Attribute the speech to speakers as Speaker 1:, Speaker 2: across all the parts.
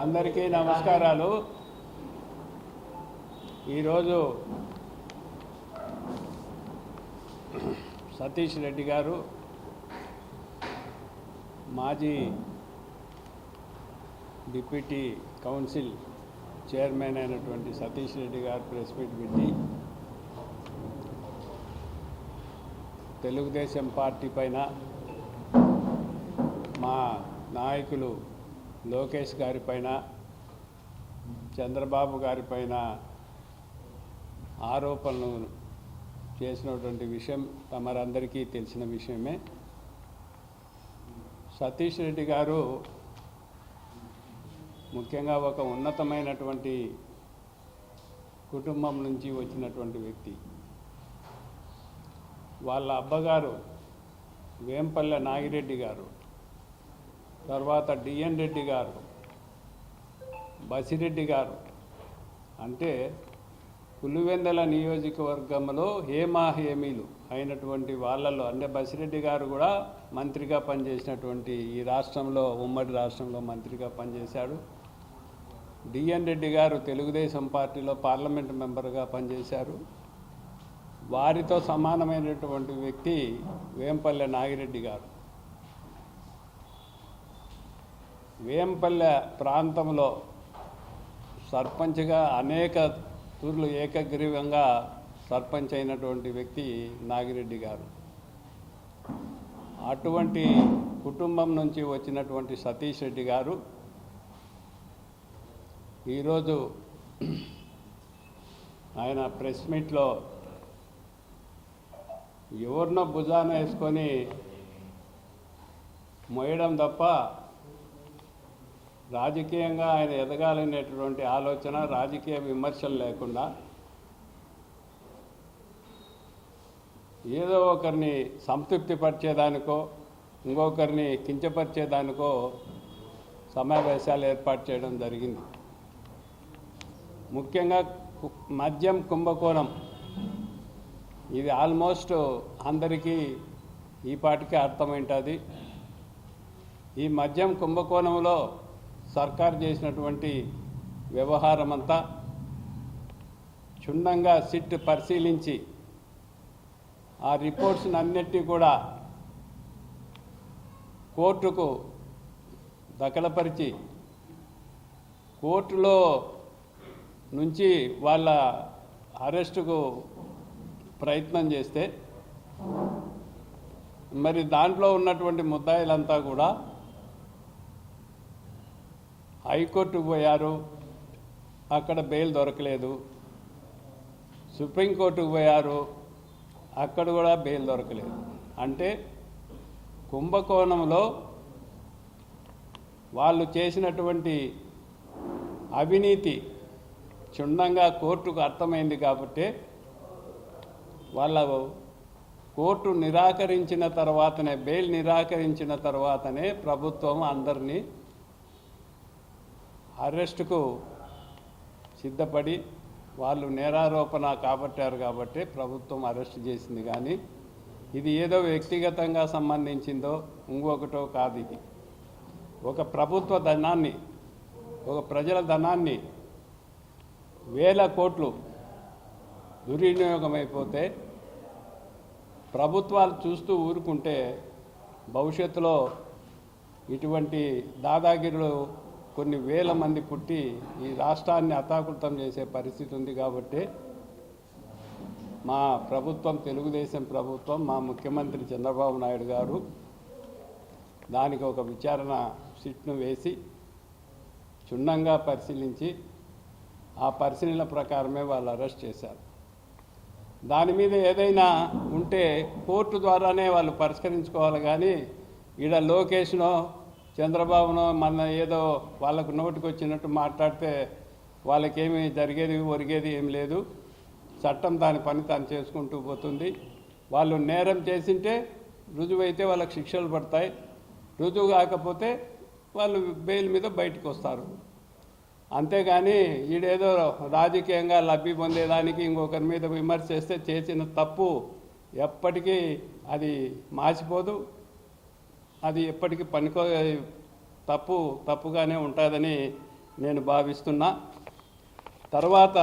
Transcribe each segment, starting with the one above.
Speaker 1: అందరికీ నమస్కారాలు. ఈరోజు సతీష్ రెడ్డి గారు మాజీ డిప్యూటీ కౌన్సిల్ చైర్మన్ అయినటువంటి సతీష్ రెడ్డి గారు ప్రెస్ మీట్ పెట్టి తెలుగుదేశం పార్టీ పైన మా నాయకులు లోకేష్ గారి పైన చంద్రబాబు గారి పైన ఆరోపణలు చేసినటువంటి విషయం తమరందరికీ తెలిసిన విషయమే. సతీష్ రెడ్డి గారు ముఖ్యంగా ఒక ఉన్నతమైనటువంటి కుటుంబం నుంచి వచ్చినటువంటి వ్యక్తి. వాళ్ళ అబ్బగారు వేంపల్లె నాగిరెడ్డి గారు. తర్వాత డిఎన్ రెడ్డి గారు బసిరెడ్డి గారు. అంటే పులివెందల నియోజకవర్గంలో హేమా హేమీలు అయినటువంటి వాళ్ళలో అంటే బసిరెడ్డి గారు కూడా మంత్రిగా పనిచేసినటువంటి ఈ రాష్ట్రంలో ఉమ్మడి రాష్ట్రంలో మంత్రిగా పనిచేశాడు. డిఎన్ రెడ్డి గారు తెలుగుదేశం పార్టీలో పార్లమెంట్ మెంబర్గా పనిచేశారు. వారితో సమానమైనటువంటి వ్యక్తి వేంపల్లె నాగిరెడ్డి గారు. వేంపల్లె ప్రాంతంలో సర్పంచ్గా అనేక తూర్లు ఏకగ్రీవంగా సర్పంచ్ అయినటువంటి వ్యక్తి నాగిరెడ్డి గారు. అటువంటి కుటుంబం నుంచి వచ్చినటువంటి సతీష్ రెడ్డి గారు ఈరోజు ఆయన ప్రెస్ మీట్లో ఎవరినో భుజాన వేసుకొని మోయడం తప్ప రాజకీయంగా ఆయన ఎదగాలనేటువంటి ఆలోచన రాజకీయ విమర్శలు లేకుండా ఏదో ఒకరిని సంతృప్తిపరిచేదానికో ఇంకొకరిని కించపరిచేదానికో సమావేశాలు ఏర్పాటు చేయడం జరిగింది. ముఖ్యంగా కు- మద్యం కుంభకోణం ఇది ఆల్మోస్ట్ అందరికీ ఈ పాటికి అర్థమైంటుంది. ఈ మద్యం కుంభకోణంలో సర్కార్ చేసినటువంటి వ్యవహారం అంతా క్షుణ్ణంగా సిట్ పరిశీలించి ఆ రిపోర్ట్స్ని అన్నిటి కూడా కోర్టుకు దఖలపరిచి కోర్టులో నుంచి వాళ్ళ అరెస్టుకు ప్రయత్నం చేస్తే మరి దాంట్లో ఉన్నటువంటి ముద్దాయిలంతా కూడా హైకోర్టుకు పోయారు. అక్కడ బెయిల్ దొరకలేదు. సుప్రీంకోర్టుకు పోయారు. అక్కడ కూడా బెయిల్ దొరకలేదు. అంటే కుంభకోణంలో వాళ్ళు చేసినటువంటి అవినీతి క్షుణ్ణంగా కోర్టుకు అర్థమైంది కాబట్టి వాళ్ళ కోర్టు నిరాకరించిన తర్వాతనే బెయిల్ నిరాకరించిన తర్వాతనే ప్రభుత్వం అందరినీ అరెస్టుకు సిద్ధపడి వాళ్ళు నేరారోపణ కాబట్టారు కాబట్టి ప్రభుత్వం అరెస్ట్ చేసింది కానీ ఇది ఏదో వ్యక్తిగతంగా సంబంధించిందో ఇంకొకటో కాదు ఇది. ఒక ప్రభుత్వ ధనాన్ని ఒక ప్రజల ధనాన్ని వేల కోట్లు దుర్వినియోగం అయిపోతే ప్రభుత్వాలు చూస్తూ ఊరుకుంటే భవిష్యత్తులో ఇటువంటి దాదాగిరులు కొన్ని వేల మంది పుట్టి ఈ రాష్ట్రాన్ని అతాకృతం చేసే పరిస్థితి ఉంది కాబట్టి మా ప్రభుత్వం తెలుగుదేశం ప్రభుత్వం మా ముఖ్యమంత్రి చంద్రబాబు నాయుడు గారు దానికి ఒక విచారణ సిట్ను వేసి క్షుణ్ణంగా పరిశీలించి ఆ పరిశీలన ప్రకారమే వాళ్ళు అరెస్ట్ చేశారు. దాని మీద ఏదైనా ఉంటే కోర్టు ద్వారానే వాళ్ళు పరిష్కరించుకోవాలి కానీ ఈడ లోకేష్నో చంద్రబాబును మన ఏదో వాళ్ళకు నోటికి వచ్చినట్టు మాట్లాడితే వాళ్ళకేమి జరిగేది ఒరిగేది ఏం లేదు. చట్టం దాని పని తాను చేసుకుంటూ పోతుంది. వాళ్ళు నేరం చేసింటే రుజువైతే వాళ్ళకి శిక్షలు పడతాయి. రుజువు కాకపోతే వాళ్ళు బెయిల్ మీద బయటకు వస్తారు అంతేగాని ఈడేదో రాజకీయంగా లబ్ధి పొందేదానికి ఇంకొకరి మీద విమర్శ చేస్తే చేసిన తప్పు ఎప్పటికీ అది మాసిపోదు. అది ఎప్పటికీ పనికో తప్పు తప్పుగానే ఉంటుందని నేను భావిస్తున్నా. తర్వాత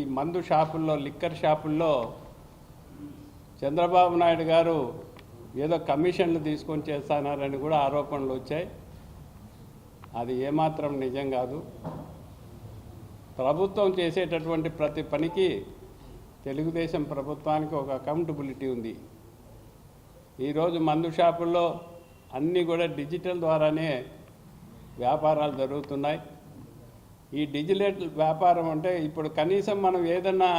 Speaker 1: ఈ మందు షాపుల్లో లిక్కర్ షాపుల్లో చంద్రబాబు నాయుడు గారు ఏదో కమిషన్లు తీసుకొని చేస్తున్నారని కూడా ఆరోపణలు వచ్చాయి. అది ఏమాత్రం నిజం కాదు. ప్రభుత్వం చేసేటటువంటి ప్రతి పనికి తెలుగుదేశం ప్రభుత్వానికి ఒక అకౌంటబిలిటీ ఉంది. ఈరోజు మందు షాపుల్లో అన్నీ కూడా డిజిటల్ ద్వారానే వ్యాపారాలు జరుగుతున్నాయి. ఈ డిజిటల్ వ్యాపారం అంటే ఇప్పుడు కనీసం మనం ఏదన్నా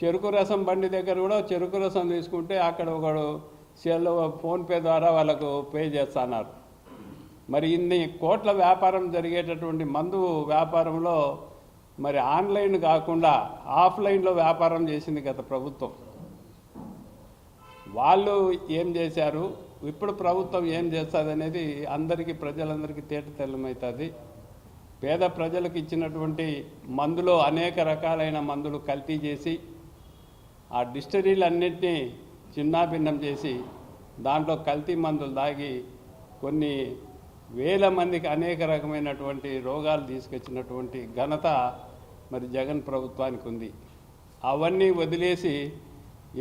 Speaker 1: చెరుకు రసం బండి దగ్గర కూడా చెరుకు రసం తీసుకుంటే అక్కడ ఒకడు సెల్ ఫోన్పే ద్వారా వాళ్ళకు పే చేస్తున్నారు. మరి ఇన్ని కోట్ల వ్యాపారం జరిగేటటువంటి మందు వ్యాపారంలో మరి ఆన్లైన్ కాకుండా ఆఫ్లైన్లో వ్యాపారం చేసింది గత ప్రభుత్వం. వాళ్ళు ఏం చేశారు? ఇప్పుడు ప్రభుత్వం ఏం చేస్తుంది అనేది అందరికీ ప్రజలందరికీ తేట తెల్లమవుతుంది పేద ప్రజలకు ఇచ్చినటువంటి మందులో అనేక రకాలైన మందులు కల్తీ చేసి ఆ డిస్టరీలన్నింటినీ చిన్నాభిన్నం చేసి దాంట్లో కల్తీ మందులు దాగి కొన్ని వేల మందికి అనేక రకమైనటువంటి రోగాలు తీసుకొచ్చినటువంటి ఘనత మరి జగన్ ప్రభుత్వానికి ఉంది. అవన్నీ వదిలేసి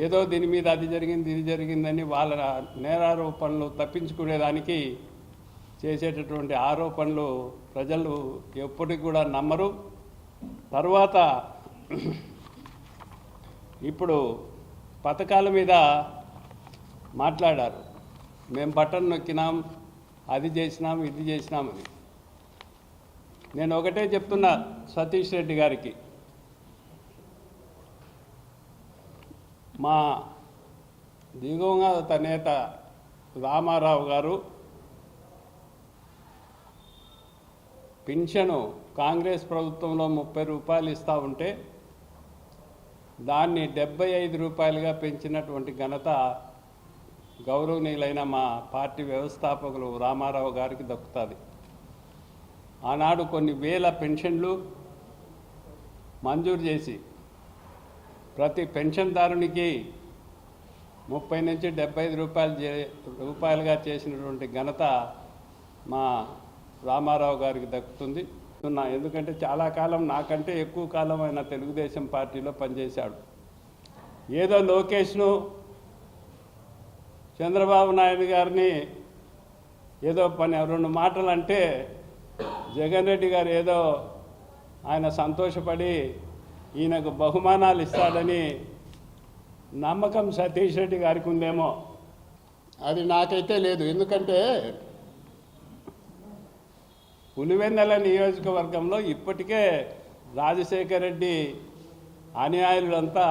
Speaker 1: ఏదో దీని మీద అది జరిగింది ఇది జరిగిందని వాళ్ళ నేరారోపణలు తప్పించుకునేదానికి చేసేటటువంటి ఆరోపణలు ప్రజలు ఎప్పటికి కూడా నమ్మరు. తర్వాత ఇప్పుడు పథకాల మీద మాట్లాడారు. మేము బటన్ నొక్కినాం అది చేసినాం ఇది చేసినామని నేను ఒకటే చెప్తున్నా సతీష్ రెడ్డి గారికి. మా దిగువత నేత రామారావు గారు పింఛను కాంగ్రెస్ ప్రభుత్వంలో ముప్పై రూపాయలు ఇస్తూ ఉంటే దాన్ని డెబ్బై ఐదు రూపాయలుగా పెంచినటువంటి ఘనత గౌరవనీయులైన మా పార్టీ వ్యవస్థాపకులు రామారావు గారికి దక్కుతుంది. ఆనాడు కొన్ని వేల పెన్షన్లు మంజూరు చేసి ప్రతి పెన్షన్దారునికి ముప్పై నుంచి డెబ్బై ఐదు రూపాయలు చే రూపాయలుగా చేసినటువంటి ఘనత మా రామారావు గారికి దక్కుతుంది. ఎందుకంటే చాలా కాలం నాకంటే ఎక్కువ కాలం ఆయన తెలుగుదేశం పార్టీలో పనిచేశాడు. ఏదో లోకేష్ను చంద్రబాబు నాయుడు గారిని ఏదో పని రెండు మాటలు అంటే జగన్ రెడ్డి గారు ఏదో ఆయన సంతోషపడి ఈయనకు బహుమానాలు ఇస్తాడని నమ్మకం సతీష్ రెడ్డి గారికి ఉందేమో. అది నాకైతే లేదు. ఎందుకంటే పులివెన్నెల నియోజకవర్గంలో ఇప్పటికే రాజశేఖర రెడ్డి అనుయాయులంతా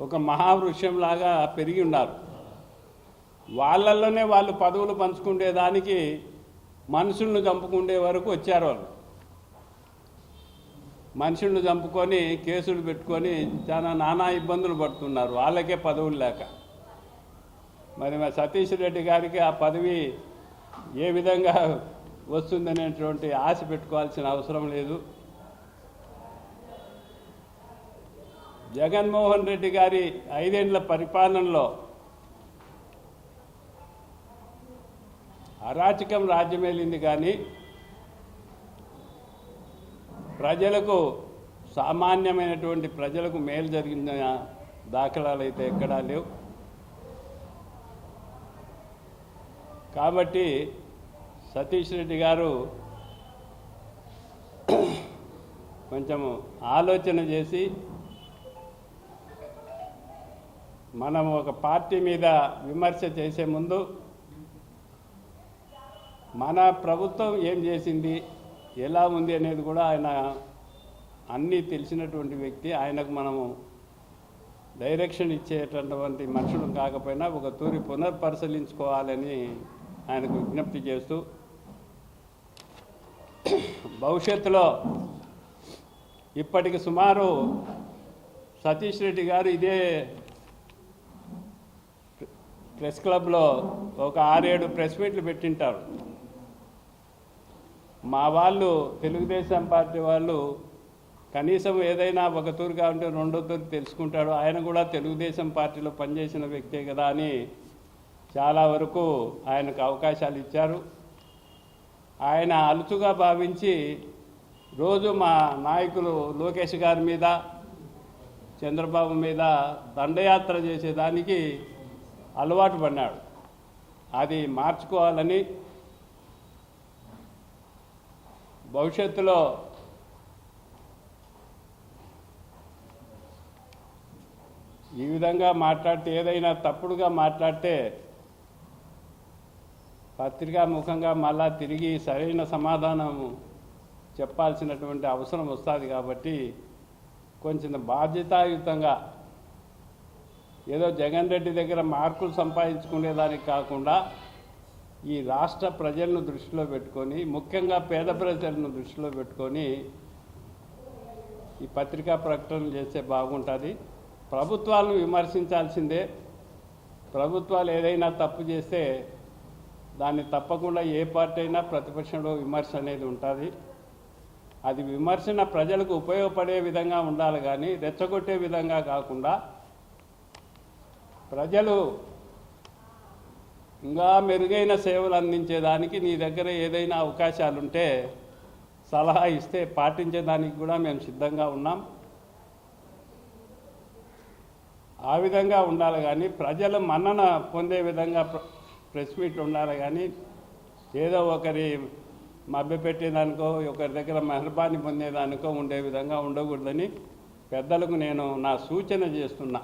Speaker 1: ఒక మహావృక్షంలాగా పెరిగి ఉన్నారు. వాళ్ళల్లోనే వాళ్ళు పదవులు పంచుకునేదానికి మనుషులను చంపుకుండే వరకు వచ్చారు వాళ్ళు. మనుషులను చంపుకొని కేసులు పెట్టుకొని చాలా నానా ఇబ్బందులు పడుతున్నారు. వాళ్ళకే పదవులు లేక. మరి మా సతీష్ రెడ్డి గారికి ఆ పదవి ఏ విధంగా వస్తుందనేటువంటి ఆశ పెట్టుకోవాల్సిన అవసరం లేదు. జగన్మోహన్ రెడ్డి గారి ఐదేండ్ల పరిపాలనలో అరాచకం రాజ్యమేలింది కానీ ప్రజలకు సామాన్యమైనటువంటి ప్రజలకు మేలు జరిగిన దాఖలాలు అయితే ఎక్కడా లేవు. కాబట్టి సతీష్ రెడ్డి గారు కొంచెము ఆలోచన చేసి మనం ఒక పార్టీ మీద విమర్శ చేసే ముందు మన ప్రభుత్వం ఏం చేసింది ఎలా ఉంది అనేది కూడా ఆయన అన్నీ తెలిసినటువంటి వ్యక్తి. ఆయనకు మనము డైరెక్షన్ ఇచ్చేటటువంటి మనుషులు కాకపోయినా ఒక తూరి పునర్పరిశీలించుకోవాలని ఆయనకు విజ్ఞప్తి చేస్తూ భవిష్యత్తులో ఇప్పటికి సుమారు సతీష్ రెడ్డి గారు ఇదే ప్రెస్ క్లబ్లో ఒక ఆరేడు ప్రెస్ మీట్లు పెట్టింటారు. మా వాళ్ళు తెలుగుదేశం పార్టీ వాళ్ళు కనీసం ఏదైనా ఒక తూరు కావాలంటే రెండో తూరు తెలుసుకుంటాడు. ఆయన కూడా తెలుగుదేశం పార్టీలో పనిచేసిన వ్యక్తే కదా అని చాలా వరకు ఆయనకు అవకాశాలు ఇచ్చారు. ఆయన అలుచుగా భావించి రోజు మా నాయకులు లోకేష్ గారి మీద చంద్రబాబు మీద దండయాత్ర చేసేదానికి అలవాటు పడినాడు అది మార్చుకోవాలని భవిష్యత్తులో ఈ విధంగా మాట్లాడితే ఏదైనా తప్పుడుగా మాట్లాడితే పత్రికా ముఖంగా మళ్ళా తిరిగి సరైన సమాధానం చెప్పాల్సినటువంటి అవసరం వస్తుంది కాబట్టి కొంచెం బాధ్యతాయుతంగా ఏదో జగన్ రెడ్డి దగ్గర మార్కులు సంపాదించుకునేదానికి కాకుండా ఈ రాష్ట్ర ప్రజలను దృష్టిలో పెట్టుకొని ముఖ్యంగా పేద ప్రజలను దృష్టిలో పెట్టుకొని ఈ పత్రికా ప్రకటనలు చేస్తే బాగుంటుంది. ప్రభుత్వాలను విమర్శించాల్సిందే. ప్రభుత్వాలు ఏదైనా తప్పు చేస్తే దాన్ని తప్పకుండా ఏ పార్టీ అయినా ప్రతిపక్షంలో విమర్శ అనేది ఉంటుంది. అది విమర్శన ప్రజలకు ఉపయోగపడే విధంగా ఉండాలి కానీ రెచ్చగొట్టే విధంగా కాకుండా ప్రజలు ఇంకా మెరుగైన సేవలు అందించేదానికి నీ దగ్గర ఏదైనా అవకాశాలు ఉంటే సలహా ఇస్తే పాటించేదానికి కూడా మేము సిద్ధంగా ఉన్నాం. ఆ విధంగా ఉండాలి కానీ ప్రజలు మన్నన పొందే విధంగా ప్ర- ప్రెస్ మీట్ ఉండాలి కానీ ఏదో ఒకరి మభ్యపెట్టేదానికో ఒకరి దగ్గర మెహర్బాని పొందేదానికో ఉండే విధంగా ఉండకూడదని పెద్దలకు నేను నా సూచన చేస్తున్నా.